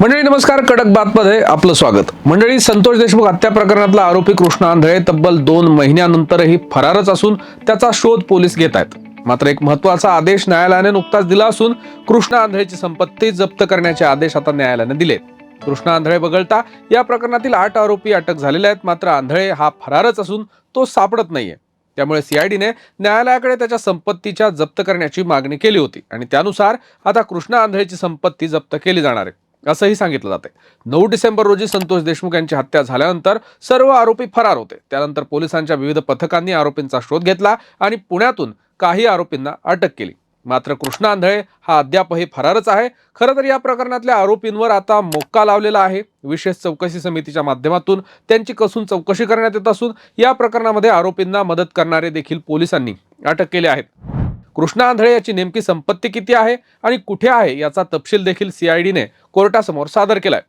मंडळी नमस्कार. कडक बातमध्ये आपलं स्वागत. मंडळी संतोष देशमुख हत्या प्रकरणातला आरोपी कृष्ण आंधळे तब्बल दोन महिन्यानंतरही फरारच असून त्याचा शोध पोलीस घेत आहेत. मात्र एक महत्त्वाचा आदेश न्यायालयाने नुकताच दिला असून कृष्णा आंधळेची संपत्ती जप्त करण्याचे आदेश आता न्यायालयाने दिले. कृष्णा आंधळे वगळता या प्रकरणातील आठ आरोपी अटक झालेले आहेत. मात्र आंधळे हा फरारच असून तो सापडत नाहीये. त्यामुळे सीआयडीने न्यायालयाकडे त्याच्या संपत्तीच्या जप्त करण्याची मागणी केली होती आणि त्यानुसार आता कृष्णा आंधळेची संपत्ती जप्त केली जाणार आहे. असंही सांगितलं जाते नऊ डिसेंबर रोजी संतोष देशमुख यांची हत्या झाल्यानंतर सर्व आरोपी फरार होते. त्यानंतर पोलिसांच्या विविध पथकांनी आरोपींचा शोध घेतला आणि पुण्यातून काही आरोपींना अटक केली. मात्र कृष्णा आंधळे हा अद्यापही फरारच आहे. खरं तर या प्रकरणातल्या आरोपींवर आता मोक्का लावलेला आहे. विशेष चौकशी समितीच्या माध्यमातून त्यांची कसून चौकशी करण्यात येत असून या प्रकरणामध्ये आरोपींना मदत करणारे देखील पोलिसांनी अटक केले आहेत. कृष्णा आंधळे याची नेमकी संपत्ती किती आहे आणि कुठे आहे याचा तपशील देखील सीआयडीने कोर्टासमोर सादर केलाय.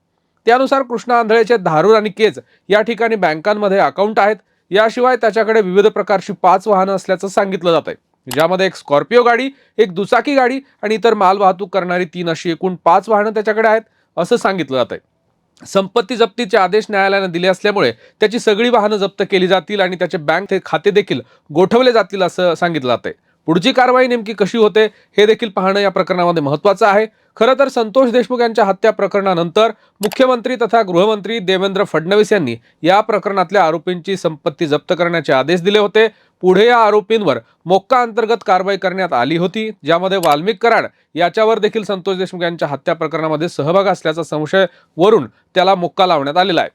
त्यानुसार कृष्णा आंधळेचे धारूर आणि केज या ठिकाणी बँकांमध्ये अकाउंट आहेत. याशिवाय त्याच्याकडे विविध प्रकारची पाच वाहनं असल्याचं सांगितलं जात आहे ज्यामध्ये एक स्कॉर्पिओ गाडी एक दुचाकी गाडी आणि इतर माल वाहतूक करणारी तीन अशी एकूण पाच वाहनं त्याच्याकडे आहेत असं सांगितलं जात आहे संपत्ती जप्तीचे आदेश न्यायालयानं दिले असल्यामुळे त्याची सगळी वाहनं जप्त केली जातील आणि त्याचे बँक खाते देखील गोठवले जातील असं सांगितलं जातंय. पुढची कारवाई नेमकी कशी होते हे देखील पाहणं या प्रकरणामध्ये महत्त्वाचं आहे. खरं तर संतोष देशमुख यांच्या हत्या प्रकरणानंतर मुख्यमंत्री तथा गृहमंत्री देवेंद्र फडणवीस यांनी या प्रकरणातल्या आरोपींची संपत्ती जप्त करण्याचे आदेश दिले होते. पुढे या आरोपींवर मोक्का अंतर्गत कारवाई करण्यात आली होती. ज्यामध्ये वाल्मिक कराड याच्यावर देखील संतोष देशमुख यांच्या हत्या प्रकरणामध्ये सहभाग असल्याचा संशय वरून त्याला मोक्का लावण्यात आलेला आहे.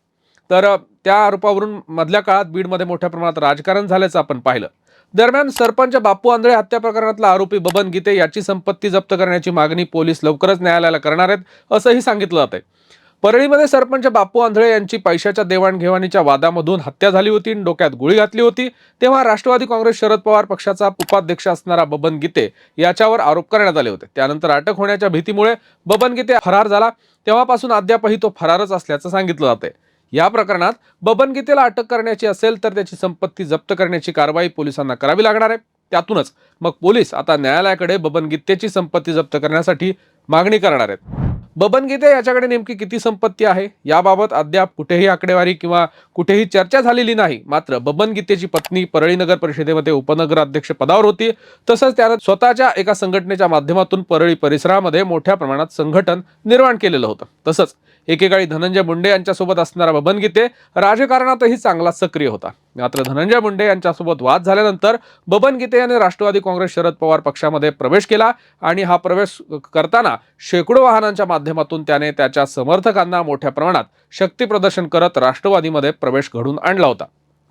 तर त्या आरोपावरून मधल्या काळात बीडमध्ये मोठ्या प्रमाणात राजकारण झाल्याचं आपण पाहिलं. दरम्यान सरपंच बापू आंधळे हत्या प्रकरणातला आरोपी बबन गीते याची संपत्ती जप्त करण्याची मागणी पोलीस लवकरच न्यायालयाला करणार आहेत असंही सांगितलं जात आहे परळीमध्ये सरपंच बापू आंधळे यांची पैशाच्या देवाणघेवाणीच्या वादामधून हत्या झाली होती आणि डोक्यात गोळी घातली होती. तेव्हा राष्ट्रवादी काँग्रेस शरद पवार पक्षाचा उपाध्यक्ष असणारा बबन गीते याच्यावर आरोप करण्यात आले होते. त्यानंतर अटक होण्याच्या भीतीमुळे बबन गीते फरार झाला. तेव्हापासून अद्यापही तो फरारच असल्याचं सांगितलं जाते या प्रकरणात बबन गीतेला अटक करण्याची असेल तर त्याची संपत्ती जप्त करण्याची कारवाई पोलिसांना करावी लागणार आहे. त्यातूनच मग पोलीस आता न्यायालयाकडे बबन गीतेची संपत्ती जप्त करण्यासाठी मागणी करणार आहेत. बबनगीते याच्याकडे नेमकी किती संपत्ती आहे? याबाबत अद्याप कुठेही आकडेवारी किंवा कुठेही चर्चा झालेली नाही. मात्र बबन गीतेची पत्नी परळी नगर परिषदेमध्ये उपनगराध्यक्ष पदावर होती. तसंच त्यानं स्वतःच्या एका संघटनेच्या माध्यमातून परळी परिसरामध्ये मोठ्या प्रमाणात संघटन निर्माण केलेलं होतं. तसंच एकेकाळी धनंजय मुंडे यांच्यासोबत असणारा बबन गीते राजकारणातही चांगला सक्रिय होता. मात्र धनंजय मुंडे यांच्यासोबत वाद झाल्यानंतर बबन गीते राष्ट्रवादी काँग्रेस शरद पवार पक्षामध्ये प्रवेश केला आणि हा प्रवेश करताना शेकडो वाहनांच्या माध्यमातून त्याने त्याच्या समर्थकांना मोठ्या प्रमाणात शक्ती प्रदर्शन करत राष्ट्रवादीमध्ये प्रवेश घडून आणला होता.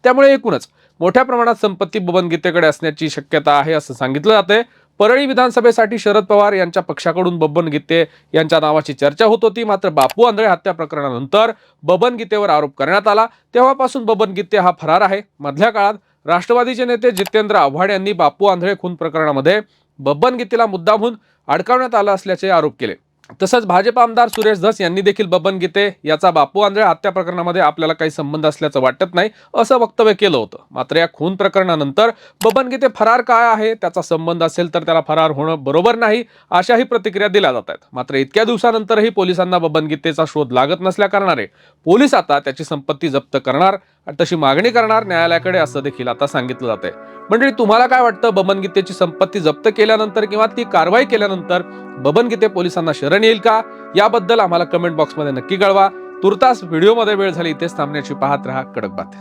त्यामुळे एकूणच मोठ्या प्रमाणात संपत्ती बबन गीतेकडे असण्याची शक्यता आहे असं सांगितलं जाते परळी विधानसभेसाठी शरद पवार यांच्या पक्षाकडून बबन गीते यांच्या नावाची चर्चा होत होती. मात्र बापू आंधळे हत्या प्रकरणानंतर बबन गीतेवर आरोप करण्यात आला. तेव्हापासून बबन गीते हा फरार आहे. मधल्या काळात राष्ट्रवादीचे नेते जितेंद्र आव्हाड यांनी बापू आंधळे खून प्रकरणामध्ये बबन गीतेला मुद्दामहून अडकवण्यात आला असल्याचे आरोप केले. तसंच भाजप आमदार सुरेश धस यांनी देखील बबन गीते याचा बापू आंधळे हत्या प्रकरणामध्ये आपल्याला काही संबंध असल्याचं वाटत नाही असं वक्तव्य केलं होतं. मात्र या खून प्रकरणानंतर बबन गीते फरार काय आहे त्याचा संबंध असेल तर त्याला फरार होणं बरोबर नाही अशाही प्रतिक्रिया दिल्या जात आहेत. मात्र इतक्या दिवसानंतरही पोलिसांना बबन गीतेचा शोध लागत नसल्याकारणाने पोलीस आता त्याची संपत्ती जप्त करणार आणि तशी मागणी करणार न्यायालयाकडे असं देखील आता सांगितलं जात आहे मंडळी तुम्हाला काय वाटतं? बबन गीतेची संपत्ती जप्त केल्यानंतर किंवा ती कारवाई केल्यानंतर बबन गीते पोलिसांना शरण येईल का? याबद्दल आम्हाला कमेंट बॉक्समध्ये नक्की कळवा. तुर्तास व्हिडिओमध्ये वेळ झाली इथेच थांबण्याची पाहत रहा कडक बात